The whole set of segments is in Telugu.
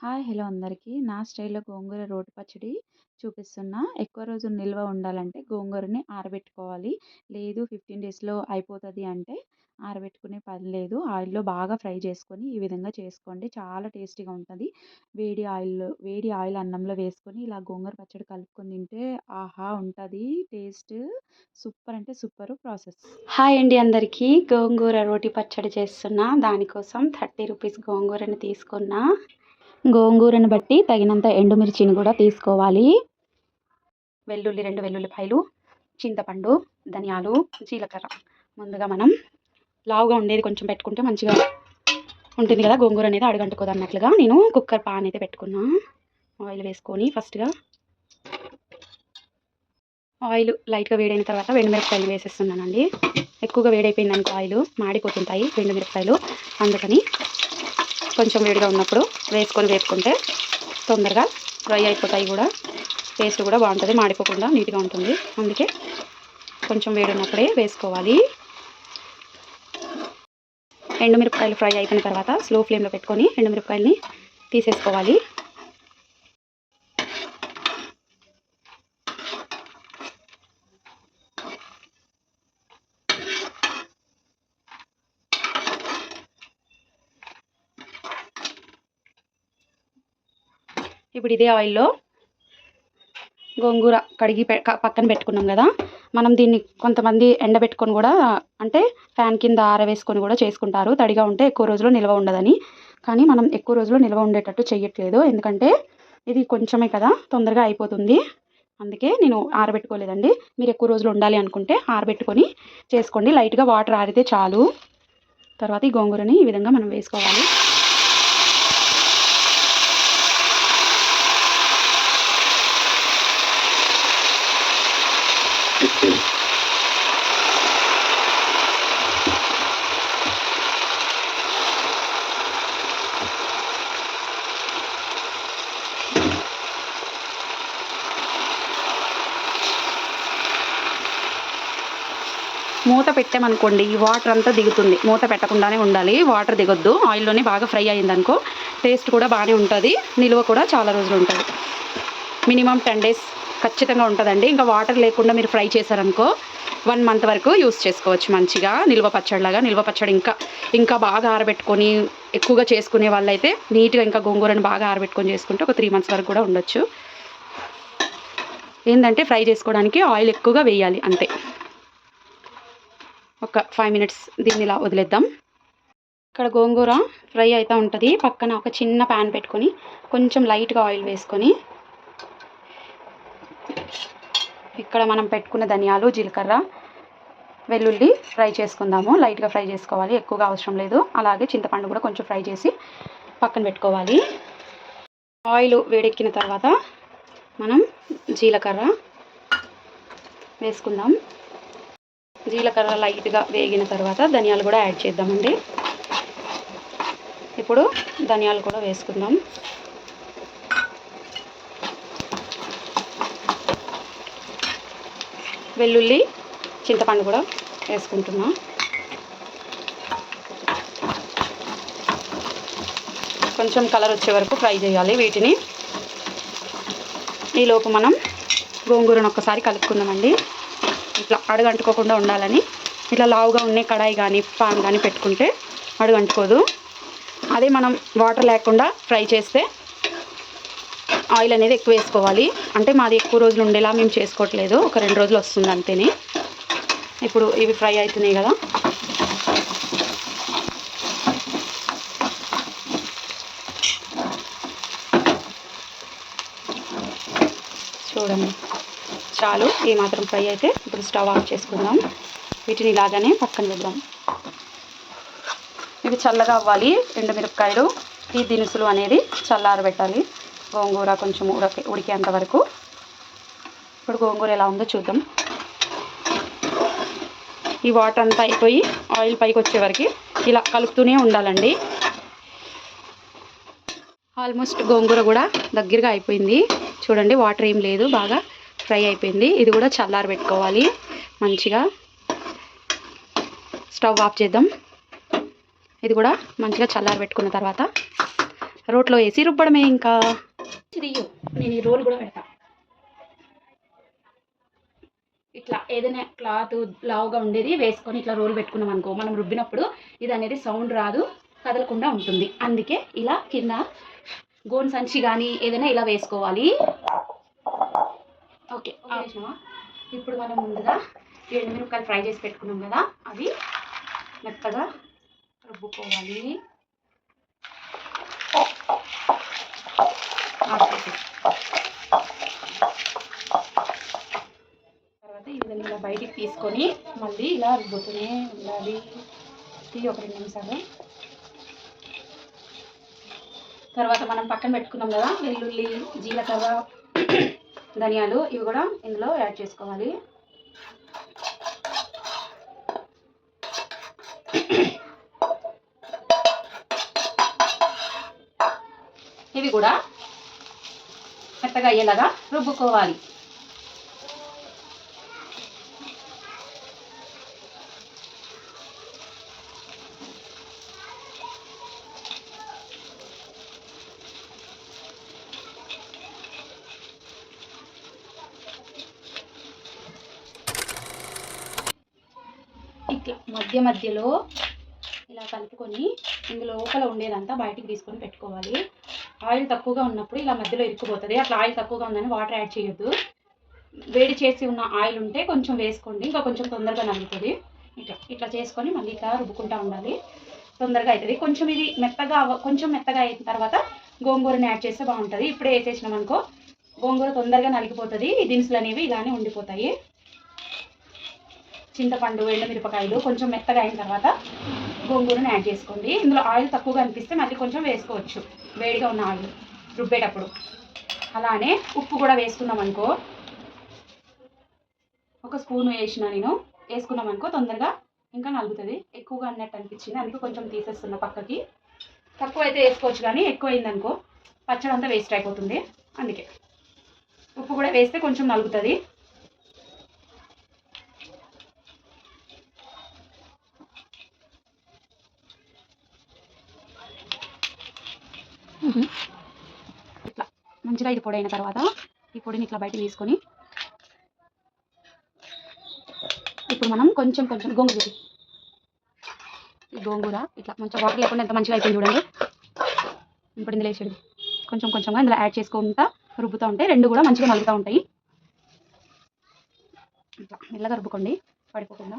హాయ్ హలో అందరికీ. నా స్టైల్లో గోంగూర రోటి పచ్చడి చూపిస్తున్నా. ఎక్కువ రోజులు నిల్వ ఉండాలంటే గోంగూరని ఆరబెట్టుకోవాలి. లేదు ఫిఫ్టీన్ డేస్లో అయిపోతుంది అంటే ఆరబెట్టుకునే పని లేదు. ఆయిల్లో బాగా ఫ్రై చేసుకొని ఈ విధంగా చేసుకోండి. చాలా టేస్టీగా ఉంటుంది. వేడి ఆయిల్లో వేడి ఆయిల్ అన్నంలో వేసుకొని ఇలా గోంగూర పచ్చడి కలుపుకొని తింటే ఆహా! ఉంటుంది. టేస్ట్ సూపర్ అంటే సూపర్ ప్రాసెస్. హాయ్ అండి అందరికీ. గోంగూర రోటి పచ్చడి చేస్తున్నా. దానికోసం థర్టీ రూపీస్ గోంగూరని తీసుకున్నా. గోంగూరను బట్టి తగినంత ఎండుమిర్చిని కూడా తీసుకోవాలి. వెల్లుల్లి రెండు వెల్లుల్లిపాయలు చింతపండు ధనియాలు జీలకర్ర. ముందుగా మనం లావుగా ఉండేది కొంచెం పెట్టుకుంటే మంచిగా ఉంటుంది కదా గోంగూర అనేది అడగంటుకోదు అన్నట్లుగా. నేను కుక్కర్ పాన్ అయితే పెట్టుకున్నా. ఆయిల్ వేసుకొని ఫస్ట్గా ఆయిల్ లైట్గా వేడైన తర్వాత వెండుమిరపకాయలు వేసేస్తున్నానండి. ఎక్కువగా వేడైపోయింది అనుకో ఆయిల్ మాడిపోతుంటాయి వెండుమిరపకాయలు. అందుకని కొంచెం వేడిగా ఉన్నప్పుడు వేసుకొని వేపుకుంటే తొందరగా ఫ్రై అయిపోతాయి కూడా. టేస్ట్ కూడా బాగుంటుంది మాడిపోకుండా నీట్గా ఉంటుంది. అందుకే కొంచెం వేడి ఉన్నప్పుడే వేసుకోవాలి. ఎండుమిరపకాయలు ఫ్రై అయిపోయిన తర్వాత స్లో ఫ్లేమ్లో పెట్టుకొని ఎండుమిరపకాయలని తీసేసుకోవాలి. ఇప్పుడు ఇదే ఆయిల్లో గోంగూర కడిగి పక్కన పెట్టుకున్నాం కదా. మనం దీన్ని కొంతమంది ఎండబెట్టుకొని కూడా అంటే ఫ్యాన్ కింద ఆరవేసుకొని కూడా చేసుకుంటారు. తడిగా ఉంటే ఎక్కువ రోజులు నిల్వ ఉండదని. కానీ మనం ఎక్కువ రోజులు నిల్వ ఉండేటట్టు చేయట్లేదు ఎందుకంటే ఇది కొంచెమే కదా తొందరగా అయిపోతుంది. అందుకే నేను ఆరబెట్టుకోలేదండి. మీరు ఎక్కువ రోజులు ఉండాలి అనుకుంటే ఆరబెట్టుకొని చేసుకోండి. లైట్గా వాటర్ ఆరితే చాలు. తర్వాత ఈ గోంగూరని ఈ విధంగా మనం వేసుకోవాలి. మూత పెట్టామనుకోండి ఈ వాటర్ అంతా దిగుతుంది. మూత పెట్టకుండానే ఉండాలి. వాటర్ దిగొద్దు. ఆయిల్లోనే బాగా ఫ్రై అయిందనుకో టేస్ట్ కూడా బాగానే ఉంటుంది. నిల్వ కూడా చాలా రోజులు ఉంటుంది. మినిమం టెన్ డేస్ ఖచ్చితంగా ఉంటుందండి. ఇంకా వాటర్ లేకుండా మీరు ఫ్రై చేశారనుకో వన్ మంత్ వరకు యూస్ చేసుకోవచ్చు మంచిగా. నిల్వ పచ్చడిలాగా నిల్వ పచ్చడి ఇంకా ఇంకా బాగా ఆరబెట్టుకొని ఎక్కువగా చేసుకునే వాళ్ళైతే నీట్గా ఇంకా గోంగూరని బాగా ఆరబెట్టుకొని చేసుకుంటే ఒక త్రీ మంత్స్ వరకు కూడా ఉండొచ్చు. ఏంటంటే ఫ్రై చేసుకోవడానికి ఆయిల్ ఎక్కువగా వేయాలి అంతే. ఒక ఫైవ్ మినిట్స్ దీన్ని ఇలా వదిలేద్దాం. ఇక్కడ గోంగూర ఫ్రై అవుతూ ఉంటుంది. పక్కన ఒక చిన్న ప్యాన్ పెట్టుకొని కొంచెం లైట్గా ఆయిల్ వేసుకొని ఇక్కడ మనం పెట్టుకున్న ధనియాలు జీలకర్ర వెల్లుల్లి ఫ్రై చేసుకుందాము. లైట్గా ఫ్రై చేసుకోవాలి ఎక్కువగా అవసరం లేదు. అలాగే చింతపండు కూడా కొంచెం ఫ్రై చేసి పక్కన పెట్టుకోవాలి. ఆయిల్ వేడెక్కిన తర్వాత మనం జీలకర్ర వేసుకుందాం. జీలకర్ర లైట్గా వేగిన తర్వాత ధనియాలు కూడా యాడ్ చేద్దామండి. ఇప్పుడు ధనియాలు కూడా వేసుకుందాం. వెల్లుల్లి చింతపండు కూడా వేసుకుంటున్నాం. కొంచెం కలర్ వచ్చే వరకు ఫ్రై చేయాలి వీటిని. ఈలోపు మనం గోంగూరను ఒక్కసారి కలుపుకుందామండి. ఇట్లా అడుగంటుకోకుండా ఉండాలని. ఇట్లా లావుగా ఉండే కడాయి కానీ పాన్ కానీ పెట్టుకుంటే అడుగంటుకోదు. అదే మనం వాటర్ లేకుండా ఫ్రై చేస్తే ఆయిల్ అనేది ఎక్కువ వేసుకోవాలి. అంటే మాది ఎక్కువ రోజులు ఉండేలా మేము చేసుకోవట్లేదు. ఒక రెండు రోజులు వస్తుంది అంతేనే. ఇప్పుడు ఇవి ఫ్రై అవుతున్నాయి కదా. చూడండి. చాలు ఈ మాత్రం ఫ్రై అయితే ఇప్పుడు స్టవ్ ఆఫ్ చేసుకుందాం. వీటిని ఇలాగానే పక్కన పెడదాం. ఇవి చల్లగా అవ్వాలి. ఎండుమిరపకాయలు ఈ దినుసులు అనేది చల్లారబెట్టాలి. గోంగూర కొంచెం ఉడకే ఉడికేంత వరకు. ఇప్పుడు గోంగూర ఎలా ఉందో చూద్దాం. ఈ వాటర్ అంతా అయిపోయి ఆయిల్ పైకి వచ్చే వరకు ఇలా కలుపుతూనే ఉండాలండి. ఆల్మోస్ట్ గోంగూర కూడా దగ్గరగా అయిపోయింది. చూడండి వాటర్ ఏం లేదు బాగా ఫ్రై అయిపోయింది. ఇది కూడా చల్లారి పెట్టుకోవాలి. మంచిగా స్టవ్ ఆఫ్ చేద్దాం. ఇది కూడా మంచిగా చల్లారి పెట్టుకున్న తర్వాత రోట్లో వేసి రుబ్బడమే ఇంకా. ఇది నేను ఈ రోల్ కూడా పెడతా. ఇట్లా ఏదైనా క్లాత్ లావుగా ఉండేది వేసుకొని ఇట్లా రోల్ పెట్టుకున్నాం అనుకో మనం రుబ్బినప్పుడు ఇది అనేది సౌండ్ రాదు కదలకుండా ఉంటుంది. అందుకే ఇలా కింద గోన్ సంచి కానీ ఏదైనా ఇలా వేసుకోవాలి. ఓకే ఇప్పుడు మనం ముందుగా ఎండుమిరపకాయలు ఫ్రై చేసి పెట్టుకున్నాం కదా అవి మెత్తగా రుబ్బుకోవాలి ఆపేసి. తర్వాత ఈ విధంగా ఇలా బయటికి తీసుకొని మళ్ళీ ఇలా రుబ్బుతూనే ఉండాలి. ఇది ఒక రెండు నిమిషాలు. తర్వాత మనం పక్కన పెట్టుకున్నాం కదా వెల్లుల్లి జీలకర్ర ధనియాలు ఇవి కూడా ఇందులో యాడ్ చేసుకోవాలి. ఇవి కూడా మెత్తగా అయ్యేలాగా రుబ్బుకోవాలి. ఇట్లా మధ్య మధ్యలో ఇలా కలుపుకొని ఇందులో లోపల ఉండేదంతా బయటికి తీసుకొని పెట్టుకోవాలి. ఆయిల్ తక్కువగా ఉన్నప్పుడు ఇలా మధ్యలో ఇరుక్కుపోతుంది. అట్లా ఆయిల్ తక్కువగా ఉందని వాటర్ యాడ్ చేయొద్దు. వేడి చేసి ఉన్న ఆయిల్ ఉంటే కొంచెం వేసుకోండి. ఇంకా కొంచెం తొందరగా నలుగుతుంది. ఇట్లా ఇట్లా చేసుకొని మళ్ళీ ఇట్లా రుబ్బుకుంటా ఉండాలి. తొందరగా అవుతుంది కొంచెం ఇది మెత్తగా అవ్వ- కొంచెం మెత్తగా అయిన తర్వాత గోంగూరని యాడ్ చేస్తే బాగుంటుంది. ఇప్పుడే వేసేసినాం అనుకో గోంగూర తొందరగా నలిగిపోతుంది. ఈ దినుసులు అనేవి ఇలానే ఉండిపోతాయి. చింతపండు ఎండుమిరపకాయలు కొంచెం మెత్తగా అయిన తర్వాత గోంగూరను యాడ్ చేసుకోండి. ఇందులో ఆయిల్ తక్కువగా అనిపిస్తే మళ్ళీ కొంచెం వేసుకోవచ్చు. వేడిగా ఉన్న ఆయిల్ రుబ్బేటప్పుడు. అలానే ఉప్పు కూడా వేసుకున్నాం అనుకో. ఒక స్పూన్ వేసిన నేను. వేసుకున్నాం అనుకో తొందరగా ఇంకా నలుగుతుంది. ఎక్కువగా అన్నట్టు అనిపించింది. అందుకే కొంచెం తీసేస్తున్నా పక్కకి. తక్కువ అయితే వేసుకోవచ్చు కానీ ఎక్కువ అయిందనుకో పచ్చడి అంతా వేస్ట్ అయిపోతుంది. అందుకే. ఉప్పు కూడా వేస్తే కొంచెం నలుగుతుంది. ఇట్లా మంచిగా ఇది పొడి అయిన తర్వాత ఈ పొడిని ఇట్లా బయట తీసుకొని ఇప్పుడు మనం కొంచెం కొంచెం గోంగూర. ఈ గోంగూర ఇట్లా మంచిగా వాటర్ లేకుండా ఎంత మంచిగా అయిపోయింది చూడండి. ఇప్పుడు ఇందులో వేసేది కొంచెం కొంచెంగా ఇందులో యాడ్ చేసుకుంటా రుబ్బుతూ ఉంటే రెండు కూడా మంచిగా మలుగుతూ ఉంటాయి. ఇట్లా మెల్లగా రుబ్బుకోండి. పడిపోకుండా.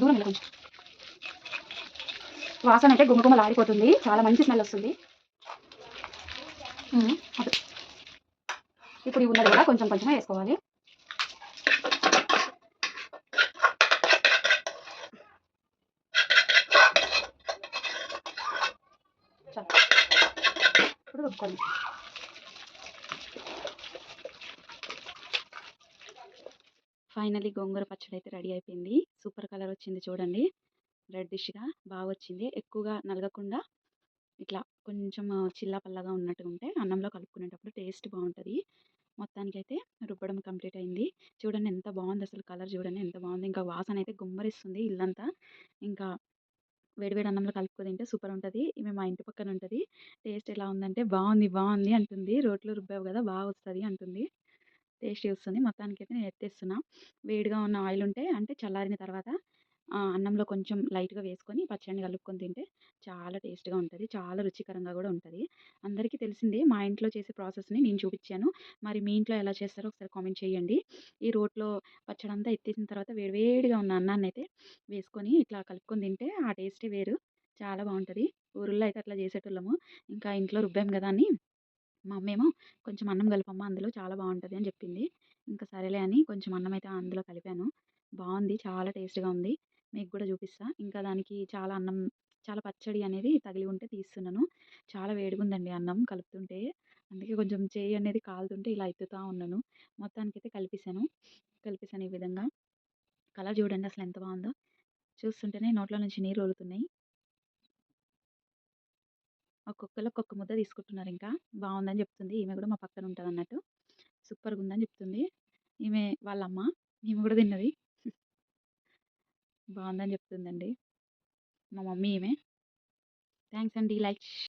దూరం వెళ్ళ కొంచెం వాసన అయితే గుమ్మగుమ్మలు ఆడిపోతుంది చాలా మంచి స్మెల్ వస్తుంది. ఇప్పుడు ఇవి ఉన్నది కూడా కొంచెం కొంచెం వేసుకోవాలి. ఇప్పుడు రుక్కోండి ఫైనలీ గోంగూర పచ్చడి అయితే రెడీ అయిపోయింది. సూపర్ కలర్ వచ్చింది చూడండి. రెడ్డిష్గా బాగా వచ్చింది. ఎక్కువగా నలగకుండా ఇట్లా కొంచెం చిల్లా పల్లగా ఉన్నట్టుగా ఉంటే అన్నంలో కలుపుకునేటప్పుడు టేస్ట్ బాగుంటుంది. మొత్తానికైతే రుబ్బడం కంప్లీట్ అయింది. చూడండి ఎంత బాగుంది అసలు కలర్ చూడండి ఎంత బాగుంది. ఇంకా వాసన అయితే గుమ్మరిస్తుంది ఇల్లంతా. ఇంకా వేడివేడి అన్నంలో కలుపుకొని తింటే సూపర్ ఉంటుంది. ఈమె మా ఇంటి పక్కన ఉంటుంది. టేస్ట్ ఎలా ఉందంటే బాగుంది బాగుంది అంటుంది. రోట్లో రుబ్బావు కదా బాగా వస్తుంది అంటుంది. టేస్ట్ మొత్తానికి అయితే నేను ఎత్తేస్తున్నా. వేడిగా ఉన్న ఆయిల్ ఉంటే అంటే చల్లారిన తర్వాత ఆ, అన్నంలో కొంచెం లైట్గా వేసుకొని పచ్చడిని కలుపుకొని తింటే చాలా టేస్ట్గా ఉంటుంది. చాలా రుచికరంగా కూడా ఉంటుంది. అందరికీ తెలిసిందే మా ఇంట్లో చేసే ప్రాసెస్ని నేను చూపించాను. మరి మీ ఇంట్లో ఎలా చేస్తారో ఒకసారి కామెంట్ చేయండి. ఈ రోట్లో పచ్చడి అంతా ఎత్తేసిన తర్వాత వేడివేడిగా ఉన్న అన్నాన్ని అయితే వేసుకొని ఇట్లా కలుపుకొని తింటే ఆ టేస్టే వేరు. చాలా బాగుంటుంది. ఊరిలో అయితే అట్లా చేసేటోళ్ళము. ఇంకా ఇంట్లో రుబ్బాం కదా అని మా అమ్మేమో కొంచెం అన్నం కలిపమ్మ అందులో చాలా బాగుంటుంది అని చెప్పింది. ఇంకా సరేలే అని కొంచెం అన్నం అయితే అందులో కలిపాను. బాగుంది చాలా టేస్ట్గా ఉంది. మీకు కూడా చూపిస్తా. ఇంకా దానికి చాలా అన్నం చాలా పచ్చడి అనేది తగిలి ఉంటే తీస్తున్నాను. చాలా వేడిగా ఉందండి అన్నం కలుపుతుంటే. అందుకే కొంచెం చేయి అనేది కాలుతుంటే ఇలా ఎత్తుతూ ఉన్నాను. మొత్తానికైతే కలిపేసాను కలిపేసాను ఈ విధంగా. కలర్ చూడండి అసలు ఎంత బాగుందో. చూస్తుంటేనే నోట్లో నుంచి నీళ్ళు వలుతున్నాయి ఒక్కొక్కరు ఒక్కొక్క ముద్ద తీసుకుంటున్నారు ఇంకా బాగుందని చెప్తుంది ఈమె కూడా మా పక్కన ఉంటుంది అన్నట్టు సూపర్గా ఉందని చెప్తుంది ఈమె వాళ్ళ అమ్మ ఈమె కూడా తిన్నది బాగుందని చెప్తుందండి. మా మమ్మీ ఈమె. థ్యాంక్స్ అండి. లైక్